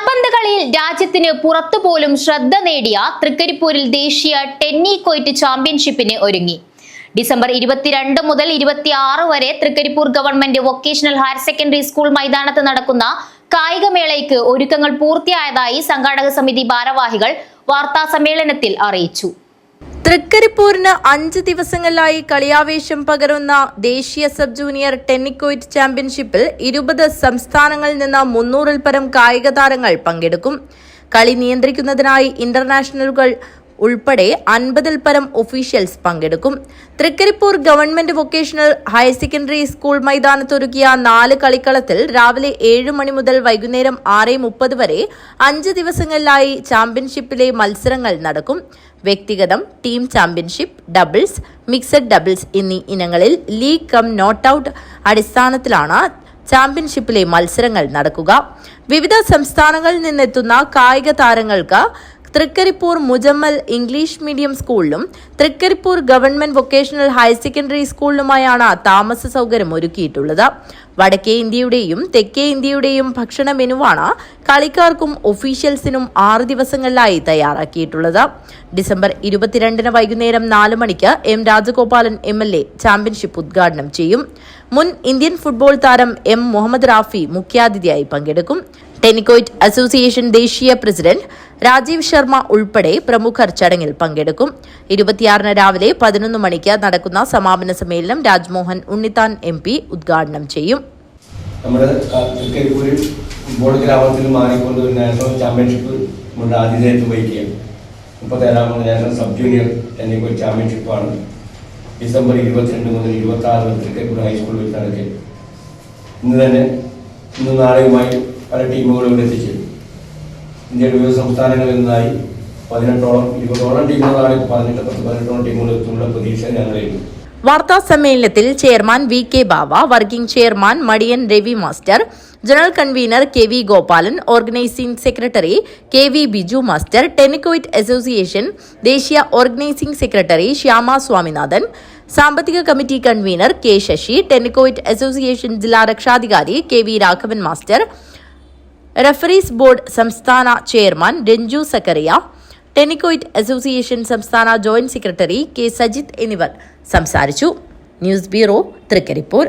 കാൽപന്ത് കളിയിൽ രാജ്യത്തിന് പുറത്തുപോലും ശ്രദ്ധ നേടിയ തൃക്കരിപ്പൂരിൽ ദേശീയ ടെന്നി കൊയ്റ്റ് ചാമ്പ്യൻഷിപ്പിന് ഒരുങ്ങി. ഡിസംബർ ഇരുപത്തിരണ്ട് മുതൽ ഇരുപത്തിയാറ് വരെ Trikaripur government vocational higher secondary school മൈതാനത്ത് നടക്കുന്ന കായികമേളയ്ക്ക് ഒരുക്കങ്ങൾ പൂർത്തിയായതായി സംഘാടക സമിതി ഭാരവാഹികൾ വാർത്താ സമ്മേളനത്തിൽ അറിയിച്ചു. തൃക്കരിപ്പൂരിന് അഞ്ച് ദിവസങ്ങളിലായി കളിയാവേശം പകരുന്ന ദേശീയ സബ് ജൂനിയർ ടെന്നിക്കോയിറ്റ് ചാമ്പ്യൻഷിപ്പിൽ ഇരുപത് സംസ്ഥാനങ്ങളിൽ നിന്ന് മുന്നൂറിൽ പരം കായിക താരങ്ങൾ പങ്കെടുക്കും. കളി നിയന്ത്രിക്കുന്നതിനായി ഇന്റർനാഷണലുകൾ ഉൾപ്പെടെ അൻപതിൽ പരം ഒഫീഷ്യൽസ് പങ്കെടുക്കും. Trikaripur government vocational higher secondary school മൈതാനത്ത് മൈതാനത്തൊരുക്കിയ നാല് കളിക്കളത്തിൽ രാവിലെ ഏഴ് മണി മുതൽ വൈകുന്നേരം ആറ് മുപ്പത് വരെ അഞ്ച് ദിവസങ്ങളിലായി ചാമ്പ്യൻഷിപ്പിലെ മത്സരങ്ങൾ നടക്കും. വ്യക്തിഗതം team championship doubles mixed doubles എന്നീ ഇനങ്ങളിൽ ലീഗ് കം നോട്ട് ഔട്ട് അടിസ്ഥാനത്തിലാണ് ചാമ്പ്യൻഷിപ്പിലെ മത്സരങ്ങൾ നടക്കുക. വിവിധ സംസ്ഥാനങ്ങളിൽ നിന്നെത്തുന്ന കായിക താരങ്ങൾക്ക് തൃക്കരിപ്പൂർ മുജമ്മൽ ഇംഗ്ലീഷ് മീഡിയം സ്കൂളിലും Trikaripur government vocational higher secondary സ്കൂളിലുമായാണ് താമസ സൗകര്യം ഒരുക്കിയിട്ടുള്ളത്. വടക്കേ ഇന്ത്യയുടെയും തെക്കേ ഇന്ത്യയുടെയും ഭക്ഷണ മെനുവാണ് കളിക്കാർക്കും ഒഫീഷ്യൽസിനും ആറ് ദിവസങ്ങളിലായി തയ്യാറാക്കിയിട്ടുള്ളത്. ഡിസംബർ ഇരുപത്തിരണ്ടിന് വൈകുന്നേരം നാല് മണിക്ക് M Rajagopalan M L A championship ഉദ്ഘാടനം ചെയ്യും. മുൻ ഇന്ത്യൻ ഫുട്ബോൾ താരം എം മുഹമ്മദ് റാഫി മുഖ്യാതിഥിയായി പങ്കെടുക്കും. ടെനിക്കോയിറ്റ് അസോസിയേഷൻ ദേശീയ പ്രസിഡന്റ് രാജീവ് ശർമ്മ ഉൾപ്പെടെ പ്രമുഖർ ചടങ്ങിൽ പങ്കെടുക്കും. ഇരുപത്തിയാറിന് രാവിലെ പതിനൊന്ന് മണിക്ക് നടക്കുന്ന സമാപന സമ്മേളനം രാജ്മോഹൻ ഉണ്ണിത്താൻ എം പി ഉദ്ഘാടനം ചെയ്യും. നമ്മുടെ football championship sub junior December ഇരുപത്തിരണ്ട് മുതൽ ഇരുപത്തി ആറ് വെച്ച് നടക്കുക ഇന്ന് തന്നെ ഇന്ന് നാളെയുമായി പല ടീമുകളും ഇവിടെ എത്തിച്ചേരും ഇന്ത്യയുടെ വിവിധ സംസ്ഥാനങ്ങളിൽ നിന്നായി പതിനെട്ടോളം ഇരുപതോളം ടീമുകളാണ് പതിനെട്ട് പത്ത് പതിനെട്ടോളം ടീമുകൾ എത്തുന്നുള്ള പ്രതീക്ഷ ഞങ്ങളിലുണ്ട് വാർത്താ സമ്മേളനത്തിൽ chairman V K Bava working chairman Madiyan Ravi master general convener K V Gopalan organising secretary K V Biju master tennikoit association ദേശീയ ഓർഗനൈസിംഗ് സെക്രട്ടറി ശ്യാമ സ്വാമിനാഥൻ സാമ്പത്തിക committee convener K Sasi tennikoit association ജില്ലാ രക്ഷാധികാരി K V Raghavan master referees board സംസ്ഥാന chairman Ranju Zacharia tennikoit association സംസ്ഥാന joint secretary K Sajith എന്നിവർ സംസാരിച്ചു. News bureau Trikaripur.